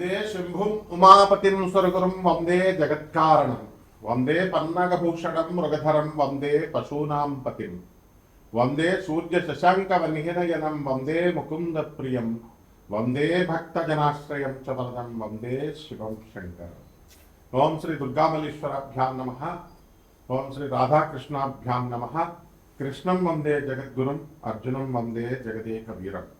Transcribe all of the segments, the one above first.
वंदे शंभु उमापतिम स्वर्गुरुम वंदे जगत्कारणम वंदे पन्नगभूषणम मृगधरम वंदे पशूनां पति वंदे सूर्य शशांक वनिहिनयनम वंदे मुकुंद प्रिय वंदे भक्त जनाश्रयम च वंदे शिवम शंकर ओम श्री दुर्गामलेश्वराभ्याम नमः ओम श्री राधाकृष्णाभ्याम नमः कृष्णं वंदे जगद्गुरुम अर्जुनम वंदे जगदेकवीरम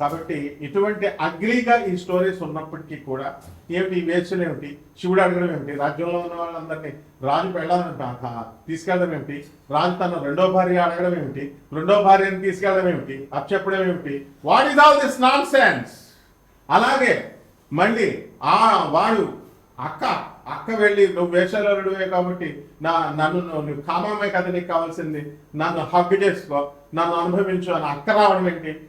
కాబట్టి ఇటువంటి అగ్లీగా ఈ స్టోరీస్ ఉన్నప్పటికీ కూడా ఏమిటి వేసులు ఏమిటి? శివుడు అడగడం ఏమిటి? రాజ్యంలో ఉన్న వాళ్ళందరినీ రాజు పెళ్ళాలని తీసుకెళ్ళడం ఏమిటి? రాజు తన రెండో భార్య అడగడం ఏమిటి? రెండో భార్యని తీసుకెళ్ళడం ఏమిటి? అప్పచెప్పడం ఏమిటి? What is all this nonsense అలాగే మళ్ళీ ఆ వాడు అక్క అక్క వెళ్ళి నువ్వు వేషాలుడివే కాబట్టి నా నన్ను నువ్వు నువ్వు కామమే కదా నీకు కావాల్సింది. నన్ను హగ్ చేసుకో నన్ను అనుభవించు అని అక్క రావడం ఏంటి?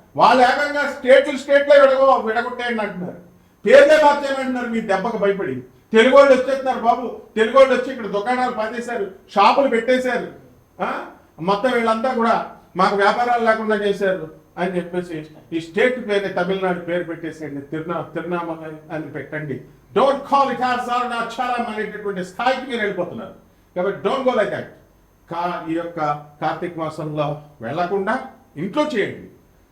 వాళ్ళు ఏకంగా స్టేట్లు స్టేట్లో విడగో విడగొట్టేయండి అంటున్నారు. పేర్లే మార్చేయమంటున్నారు మీ దెబ్బకు భయపడి. తెలుగు వాళ్ళు వచ్చేస్తున్నారు బాబు. తెలుగు వాళ్ళు వచ్చి ఇక్కడ దుకాణాలు పాతేశారు. షాపులు పెట్టేశారు. మొత్తం వీళ్ళంతా కూడా మాకు వ్యాపారాలు లేకుండా చేశారు అని చెప్పేసి ఈ స్టేట్ పేరు తమిళనాడు పేరు పెట్టేసేయండి. తిరునా తిరునామల అని పెట్టండి. Don't call it as Arunachalam అనేటటువంటి స్థాయికి మీరు వెళ్ళిపోతున్నారు. కాబట్టి డోంట్ గో లైక్ దాట్ కా ఈ యొక్క కార్తీక మాసంలో వెళ్ళకుండా ఇంట్లో చేయండి.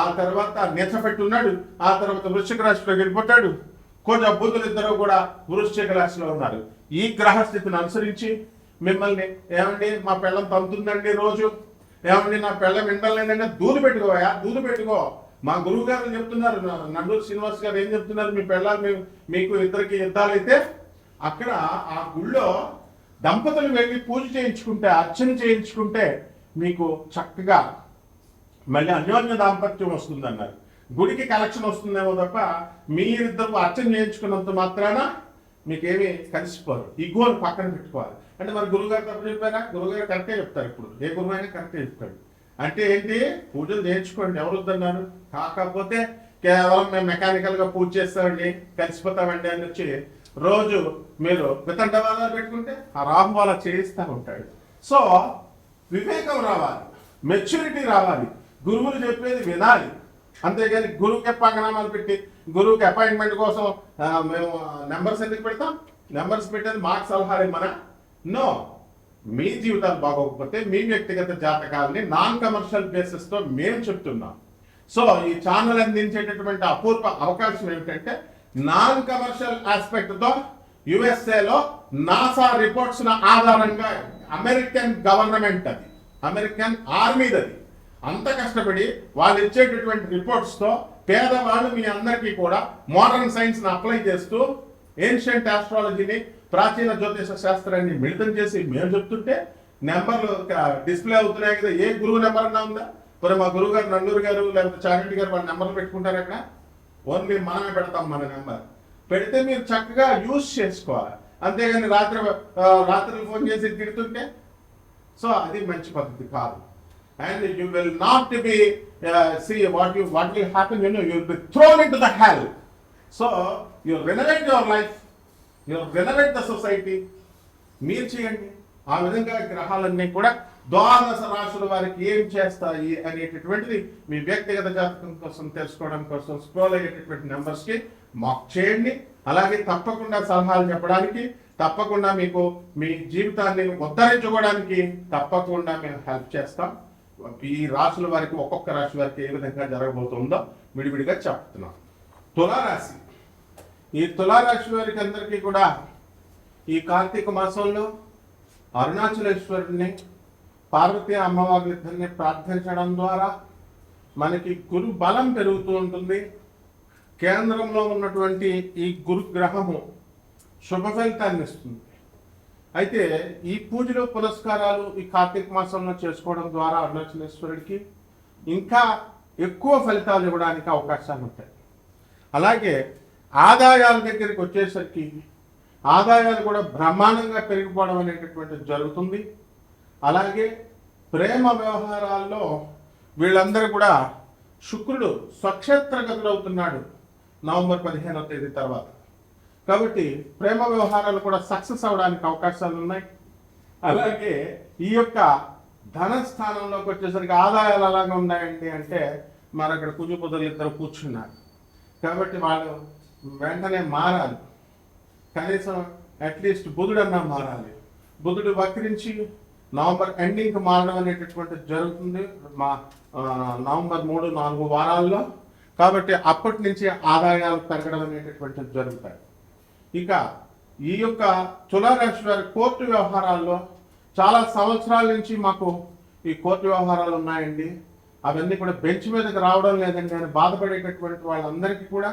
ఆ తర్వాత నెచ్చపెట్టి ఉన్నాడు ఆ తర్వాత వృశ్చిక రాశిలో వెళ్ళిపోతాడు. కొంచెం బుద్ధులు ఇద్దరు కూడా వృశ్చిక రాశిలో ఉన్నారు. ఈ గ్రహస్థితిని అనుసరించి మిమ్మల్ని ఏమండి మా పెళ్ళం పంపుతుందండి రోజు? ఏమండి నా పెళ్ళం వింటలేదంటే దూదు పెట్టుకోవా దూదు పెట్టుకో. మా గురువు గారు చెప్తున్నారు నండూరు శ్రీనివాస్ గారు ఏం చెప్తున్నారు మీ పిల్లలు మీకు ఇద్దరికి యుద్ధాలైతే? అక్కడ ఆ గుళ్ళో దంపతులు వెళ్ళి పూజ చేయించుకుంటే అర్చన చేయించుకుంటే మీకు చక్కగా మళ్ళీ అన్యోన్య దాంపత్యం వస్తుంది అన్నారు గుడికి కలెక్షన్ వస్తుందేమో తప్ప మీరిద్దరు అర్చన చేయించుకున్నంత మాత్రాన మీకేమి కలిసిపోరు. ఈ గోల్ పక్కన పెట్టుకోవాలి. అంటే మరి గురుగారు తప్పు చెప్పారా? గురుగారు కరెక్టే చెప్తారు ఇప్పుడు. ఏ గురువు అయినా కరెక్టే చెప్తాడు. అంటే ఏంటి? పూజలు చేయించుకోండి. ఎవరు వద్దన్నారు? కాకపోతే కేవలం మేము మెకానికల్గా పూజ చేస్తామండి కలిసిపోతామండి అని వచ్చి రోజు మీరు వితండ వాళ్ళ పెట్టుకుంటే ఆ రాహు వాళ్ళ చేయిస్తూ ఉంటాడు. సో వివేకం రావాలి. మెచ్యూరిటీ రావాలి. గురువులు చెప్పేది వినాలి. అంతేగాని గురువుకి పంగనామాలు పెట్టి గురువుకి అపాయింట్మెంట్ కోసం మేము నెంబర్స్ ఎందుకు పెడతాం? నెంబర్స్ పెట్టేది మాకు సలహాలు మన నో మీ జీవితాలు బాగోకపోతే మీ వ్యక్తిగత జాతకాలని నాన్ కమర్షియల్ బేసిస్తో మేము చెప్తున్నాం. సో ఈ ఛానల్ అందించేటటువంటి అపూర్వ అవకాశం ఏమిటంటే నాన్ కమర్షియల్ ఆస్పెక్ట్తో యుఎస్ఏలో నాసా రిపోర్ట్స్ ఆధారంగా అమెరికన్ గవర్నమెంట్ అది. అమెరికన్ ఆర్మీది అది. అంత కష్టపడి వాళ్ళు ఇచ్చేటటువంటి రిపోర్ట్స్తో పేదవాళ్ళు మీ అందరికీ కూడా మోడర్న్ సైన్స్ని అప్లై చేస్తూ ఏన్షియంట్ ఆస్ట్రాలజీని ప్రాచీన జ్యోతిష శాస్త్రాన్ని మిళితం చేసి మేము చెప్తుంటే నెంబర్లు డిస్ప్లే అవుతున్నాయి కదా. ఏ గురువు నెంబర్ అన్నా ఉందా? మరి మా గురువు గారు నల్లూరు గారు లేకపోతే చారెడ్డి గారు వాళ్ళ నెంబర్లు పెట్టుకుంటారు అక్కడ? ఓన్లీ మనమే పెడతాం మన నెంబర్. పెడితే మీరు చక్కగా యూజ్ చేసుకోవాలి. అంతేగాని రాత్రి రాత్రి ఫోన్ చేసి తిడుతుంటే సో అది మంచి పద్ధతి కాదు. And you will not be see what you what will happen you know you will be thrown in to the hell so you renovate your life you renovate the society మీరు చేయండి. ఆ విధంగా గ్రహాలన్నీ కూడా ద్వాదశ రాశుల వారికి ఏం చేస్తాయి అనేటటువంటిది మీ వ్యక్తిగత జాతకం కోసం తెలుసుకోవడం కోసం స్క్రోల్ అయ్యేటటువంటి నెంబర్స్కి మాక్ చేయండి. అలాగే తప్పకుండా సలహాలు చెప్పడానికి తప్పకుండా మీకు మీ జీవితాన్ని ఉద్ధరించుకోవడానికి తప్పకుండా మేము హెల్ప్ చేస్తాం. ఈ రాశుల వారికి ఒక్కొక్క రాశి వారికి ఏ విధంగా జరగబోతుందో విడివిడిగా చెప్తున్నాం తులారాశి. ఈ తులారాశి వారికి అందరికీ కూడా ఈ కార్తీక మాసంలో అరుణాచలేశ్వరుడిని పార్వతీ అమ్మవారిద్దరిని ప్రార్థించడం ద్వారా మనకి గురు బలం పెరుగుతూ ఉంటుంది. కేంద్రంలో ఉన్నటువంటి ఈ గురు గ్రహము శుభ ఫలితాన్ని ఇస్తుంది. అయితే ఈ పూజలు పురస్కారాలు ఈ కార్తీక మాసంలో చేసుకోవడం ద్వారా అరుణాచలేశ్వరుడికి ఇంకా ఎక్కువ ఫలితాలు ఇవ్వడానికి అవకాశాలు ఉంటాయి. అలాగే ఆదాయాల దగ్గరికి వచ్చేసరికి ఆదాయాలు కూడా బ్రహ్మాండంగా పెరిగిపోవడం అనేటటువంటిది జరుగుతుంది. అలాగే ప్రేమ వ్యవహారాల్లో వీళ్ళందరూ కూడా శుక్రుడు స్వక్షేత్రగతులవుతున్నాడు నవంబర్ పదిహేనవ తేదీ తర్వాత. కాబట్టి ప్రేమ వ్యవహారాలు కూడా సక్సెస్ అవడానికి అవకాశాలు ఉన్నాయి. అలాగే ఈ యొక్క ధన స్థానంలోకి వచ్చేసరికి ఆదాయాలు అలాగే ఉన్నాయండి అంటే మరి అక్కడ కుజుపుదలు ఇద్దరు కూర్చున్నారు. కాబట్టి వాళ్ళు వెంటనే మారాలి. కనీసం అట్లీస్ట్ బుధుడన్నా మారాలి. బుధుడు వక్రించి నవంబర్ ఎండింగ్కి మారడం అనేటటువంటిది జరుగుతుంది మా నవంబర్ మూడు నాలుగు వారాల్లో. కాబట్టి అప్పటి నుంచి ఆదాయాలు పెరగడం అనేటటువంటిది జరుగుతాయి. ఇక ఈ యొక్క తులారాశి వారి కోర్టు వ్యవహారాల్లో చాలా సంవత్సరాల నుంచి మాకు ఈ కోర్టు వ్యవహారాలు ఉన్నాయండి. అవన్నీ కూడా బెంచ్ మీదకి రావడం లేదండి. అని బాధపడేటటువంటి వాళ్ళందరికీ కూడా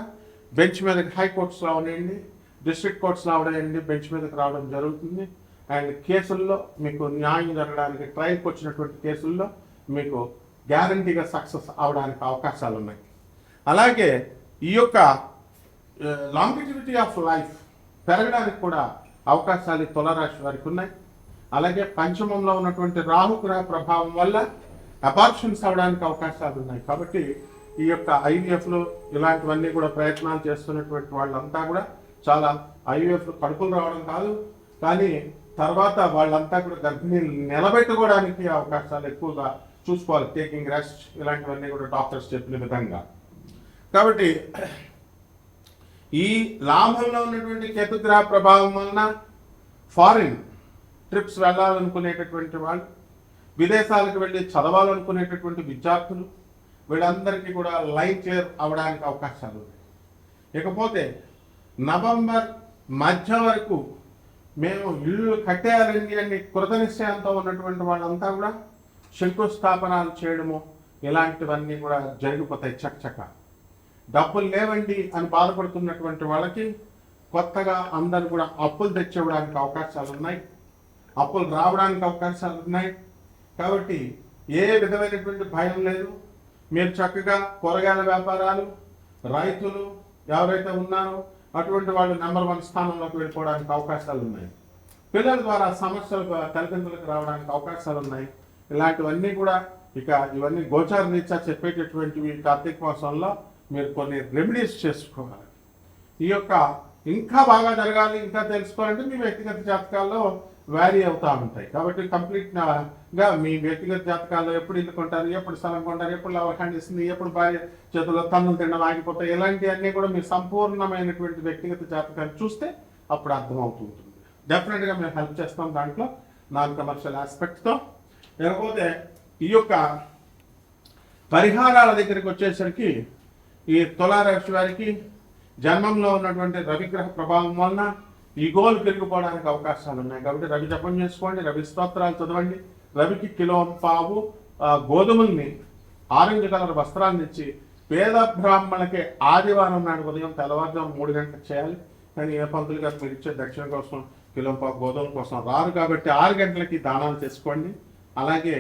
బెంచ్ మీదకి హైకోర్ట్స్ రావడండి డిస్ట్రిక్ట్ కోర్ట్స్ రావడండి బెంచ్ మీదకి రావడం జరుగుతుంది. అండ్ కేసుల్లో మీకు న్యాయం జరగడానికి ట్రయల్కి వచ్చినటువంటి కేసుల్లో మీకు గ్యారంటీగా సక్సెస్ అవడానికి అవకాశాలు ఉన్నాయి అలాగే ఈ యొక్క లాంగిటివిటీ ఆఫ్ లైఫ్ పెరగడానికి కూడా అవకాశాలు ఈ తులరాశి వారికి ఉన్నాయి. అలాగే పంచమంలో ఉన్నటువంటి రాహుగ్రహ ప్రభావం వల్ల అబార్షన్స్ అవడానికి అవకాశాలు ఉన్నాయి. కాబట్టి ఈ యొక్క ఐవీఎఫ్లు ఇలాంటివన్నీ కూడా ప్రయత్నాలు చేస్తున్నటువంటి వాళ్ళంతా కూడా చాలా ఐవీఎఫ్ కడుపులు రావడం కాదు. కానీ తర్వాత వాళ్ళంతా కూడా గర్భిణీలు నిలబెట్టుకోవడానికి అవకాశాలు ఎక్కువగా చూసుకోవాలి. టేకింగ్ రెస్ట్ ఇలాంటివన్నీ కూడా డాక్టర్స్ చెప్పిన విధంగా. కాబట్టి ఈ లాభంలో ఉన్నటువంటి కేతుగ్రహ ప్రభావం వలన ఫారిన్ ట్రిప్స్ వెళ్ళాలనుకునేటటువంటి వాళ్ళు విదేశాలకు వెళ్ళి చదవాలనుకునేటటువంటి విద్యార్థులు వీళ్ళందరికీ కూడా లైన్ క్లియర్ అవడానికి అవకాశాలు ఉన్నాయి. ఇకపోతే నవంబర్ మధ్య వరకు మేము ఇల్లు కట్టేయాలండి అని కృత నిశ్చయంతో ఉన్నటువంటి వాళ్ళంతా కూడా శంకుస్థాపనలు చేయడము ఇలాంటివన్నీ కూడా జరిగిపోతాయి చక్కచక్క డబ్బులు లేవండి అని బాధపడుతున్నటువంటి వాళ్ళకి కొత్తగా అందరు కూడా అప్పులు తెచ్చేవడానికి అవకాశాలు ఉన్నాయి. అప్పులు రావడానికి అవకాశాలు ఉన్నాయి. కాబట్టి ఏ విధమైనటువంటి భయం లేదు. మీరు చక్కగా కూరగాయల వ్యాపారాలు రైతులు ఎవరైతే ఉన్నారో అటువంటి వాళ్ళు నెంబర్ వన్ స్థానంలోకి వెళ్ళిపోవడానికి అవకాశాలు ఉన్నాయి. పిల్లల ద్వారా సమస్యలు తల్లిదండ్రులకు రావడానికి అవకాశాలు ఉన్నాయి. ఇలాంటివన్నీ కూడా ఇక ఇవన్నీ గోచార రీత్యా చెప్పేటటువంటివి కార్తీక మాసంలో మీరు కొన్ని రెమెడీస్ చేసుకోవాలి. ఈ యొక్క ఇంకా బాగా జరగాలి ఇంకా తెలుసుకోవాలంటే మీ వ్యక్తిగత జాతకాల్లో వ్యారీ అవుతూ ఉంటాయి. కాబట్టి కంప్లీట్గా మీ వ్యక్తిగత జాతకాల్లో ఎప్పుడు ఇల్లు కొంటారు ఎప్పుడు స్థలం కొంటారు ఎప్పుడు లవర్ హ్యాండ్ ఇస్తుంది ఎప్పుడు భార్య చేతుల్లో తన్నులు తినడం ఆగిపోతాయి ఇలాంటివన్నీ కూడా మీరు సంపూర్ణమైనటువంటి వ్యక్తిగత జాతకాన్ని చూస్తే అప్పుడు అర్థమవుతుంటుంది డెఫినెట్గా మేము హెల్ప్ చేస్తాం దాంట్లో. నాన్ కమర్షియల్ ఆస్పెక్ట్తో లేకపోతే ఈ యొక్క పరిహారాల దగ్గరికి వచ్చేసరికి ఈ తులారాశి వారికి జన్మంలో ఉన్నటువంటి రవిగ్రహ ప్రభావం వలన ఈ గోలు పెరిగిపోవడానికి అవకాశాలు ఉన్నాయి. కాబట్టి రవి జపం చేసుకోండి రవి స్తోత్రాలు చదవండి. రవికి కిలో పావు గోధుమల్ని ఆరెంజ్ కలర్ వస్త్రాన్ని ఇచ్చి పేద బ్రాహ్మణులకి ఆదివారం నాడు ఉదయం తెల్లవారుజాము మూడు గంటలకు చేయాలి. కానీ ఏ పంతులు గారు మీరు ఇచ్చే దక్షిణ కోసం కిలో పావు గోధుమ కోసం రారు కాబట్టి ఆరు గంటలకి దానాలు చేసుకోండి. అలాగే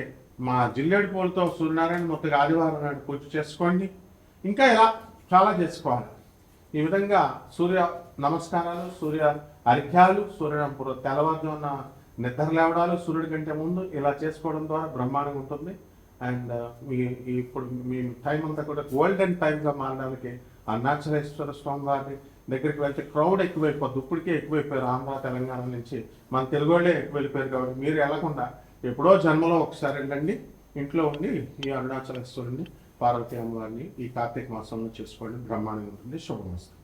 మా జిల్లేడు పూలతో సూర్యనారాయణ మొత్తగా ఆదివారం నాడు పూజ చేసుకోండి. ఇంకా ఇలా చాలా చేసుకోవాలి. ఈ విధంగా సూర్య నమస్కారాలు సూర్య అర్ఘ్యాలు సూర్య తెల్లవారుజామున నిద్ర లేవడాలు సూర్యుడి కంటే ముందు ఇలా చేసుకోవడం ద్వారా బ్రహ్మాండంగా ఉంటుంది. అండ్ uh, మీ ఇప్పుడు మీ టైం అంతా కూడా గోల్డెన్ టైంగా మారడానికి ఆ నాచరేశ్వర స్వామి వారి దగ్గరికి వెళ్తే క్రౌడ్ ఎక్కువైపోద్ది. ఇప్పటికే ఎక్కువైపోయారు ఆంధ్ర తెలంగాణ నుంచి. మన తెలుగు వాళ్ళే ఎక్కువ వెళ్ళిపోయారు కాబట్టి మీరు వెళ్ళకుండా ఎప్పుడో జన్మలో ఒకసారి వెళ్ళండి ఇంట్లో ఉండి ఈ అరుణాచలేశ్వరుని పార్వతి అమ్మవారిని ఈ కార్తీక మాసంలో చేసుకోవడం బ్రహ్మాండంగా ఉంటుంది. శుభమస్తు.